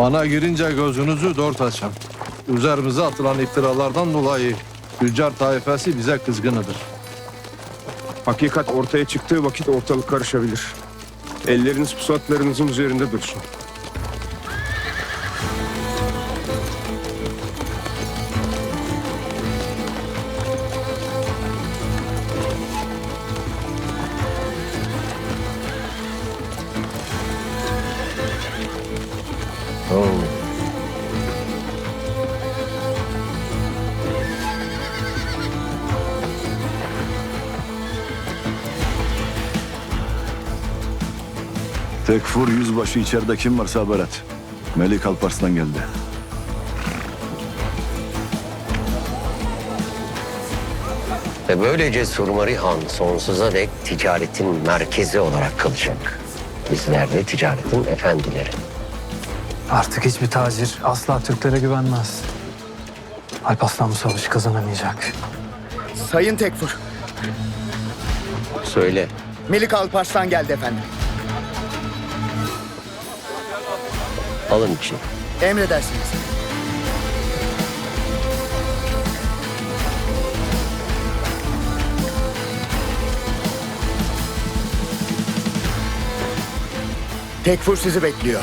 Bana girince gözünüzü dört açın. Üzerimize atılan iftiralardan dolayı tüccar taifesi bize kızgınıdır. Hakikat ortaya çıktığı vakit ortalık karışabilir. Elleriniz pusatlarınızın üzerinde dursun. Tekfur yüzbaşı içeride kim varsa haber et. Melik Alparslan geldi. Ve böylece Surmari Han sonsuza dek ticaretin merkezi olarak kalacak. Bizler de ticaretin efendileri. Artık hiçbir tacir asla Türklere güvenmez. Alparslan bu savaşı kazanamayacak. Sayın Tekfur, Söyle. Melik Alparslan geldi efendim. Alın için. Emredersiniz. Tekfur sizi bekliyor.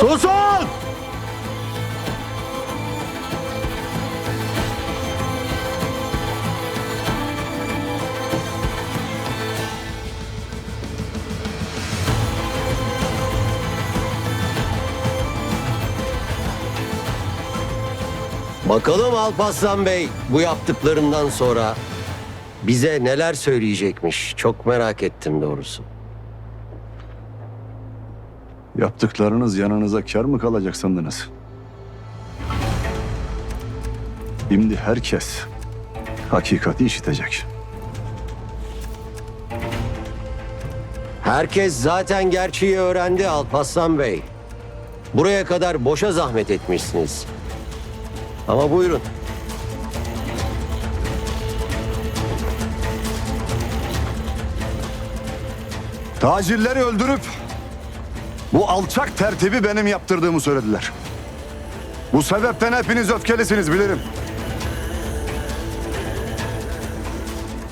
Susun! Bakalım Alparslan Bey bu yaptıklarından sonra bize neler söyleyecekmiş. Çok merak ettim doğrusu. Yaptıklarınız yanınıza kar mı kalacak sandınız? Şimdi herkes hakikati işitecek. Herkes zaten gerçeği öğrendi Alparslan Bey. Buraya kadar boşa zahmet etmişsiniz. Ama buyurun. Tacirleri öldürüp bu alçak tertibi benim yaptırdığımı söylediler. Bu sebepten hepiniz öfkelisiniz bilirim.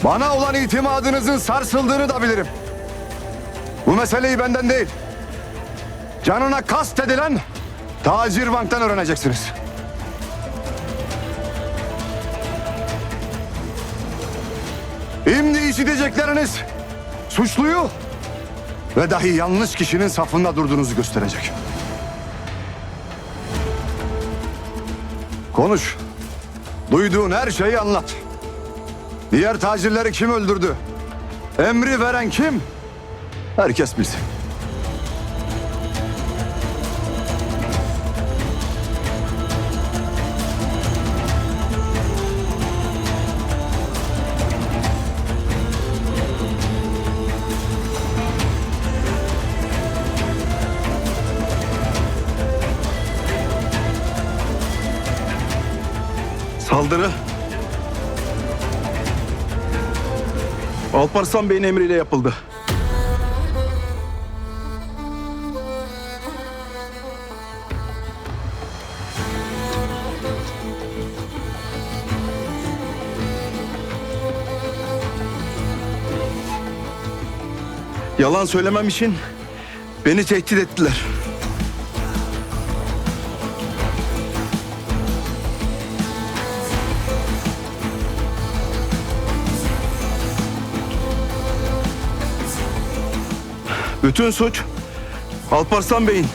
Bana olan itimadınızın sarsıldığını da bilirim. Bu meseleyi benden değil, canına kast edilen Tacir Vank'tan öğreneceksiniz. Şimdi işitecekleriniz suçluyu ve dahi yanlış kişinin safında durduğunuzu gösterecek. Konuş. Duyduğun her şeyi anlat. Diğer tacirleri kim öldürdü? Emri veren kim? Herkes bilsin. Saldırı Alparslan Bey'in emriyle yapıldı. Yalan söylemem için beni tehdit ettiler. Bütün suç Alparslan Bey'in.